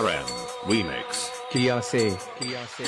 RM Remix Kiyase Kiyase.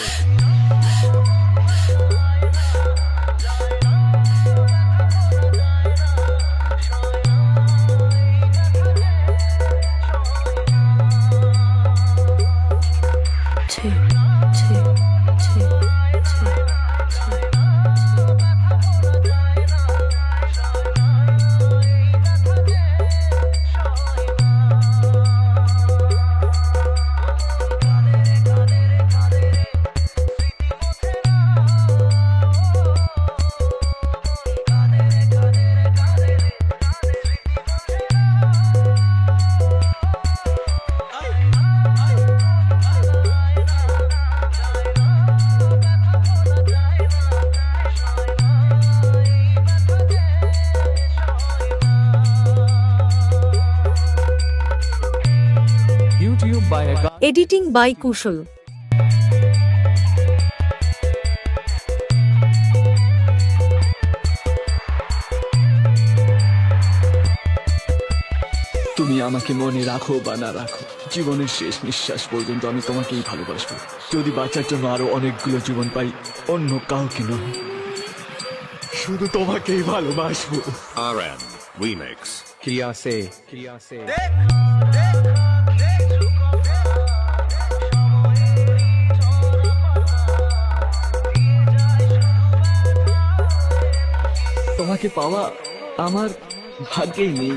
Editing by Kushal তুমি আমাকে মনে রাখো বা না রাখো জীবনের শেষ নিঃশ্বাস পর্যন্ত আমি তোমাকেই ভালোবাসবো যদি বাঁচার জন্য আরও অনেকগুলো জীবন পাই অন্য কাউকে নয় শুধু তোমাকেই ভালোবাসবো RM. Remix. Kia se, Kia se. তোমাকে পাওয়া আমার ভাগ্যেই নেই।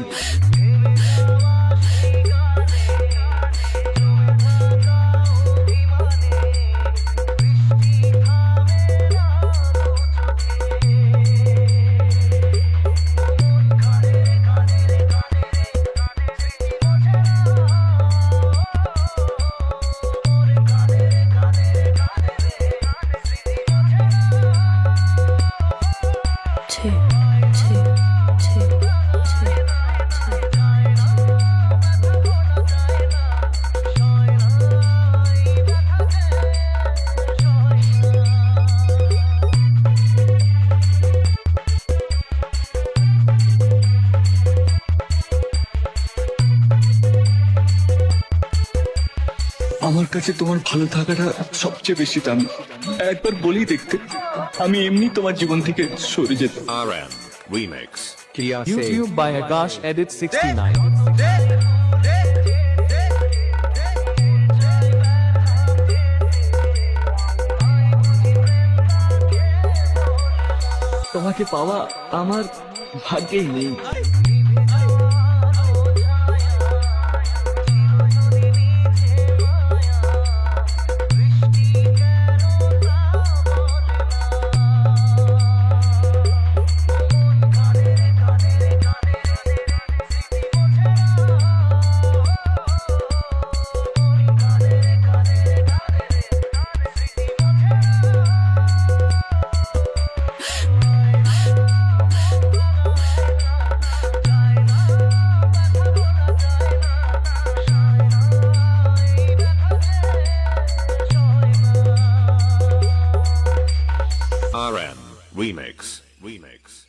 আমার কাছে তোমার ভালো থাকাটা সবচেয়ে বেশি দাম একবার বলি দেখতে আমি এমনি তোমার জীবন থেকে সরে যেত. Kia se. YouTube by Agash Edit 69. তোমাকে পাওয়া আমার ভাগ্যেই নেই RM. Remix. Remix.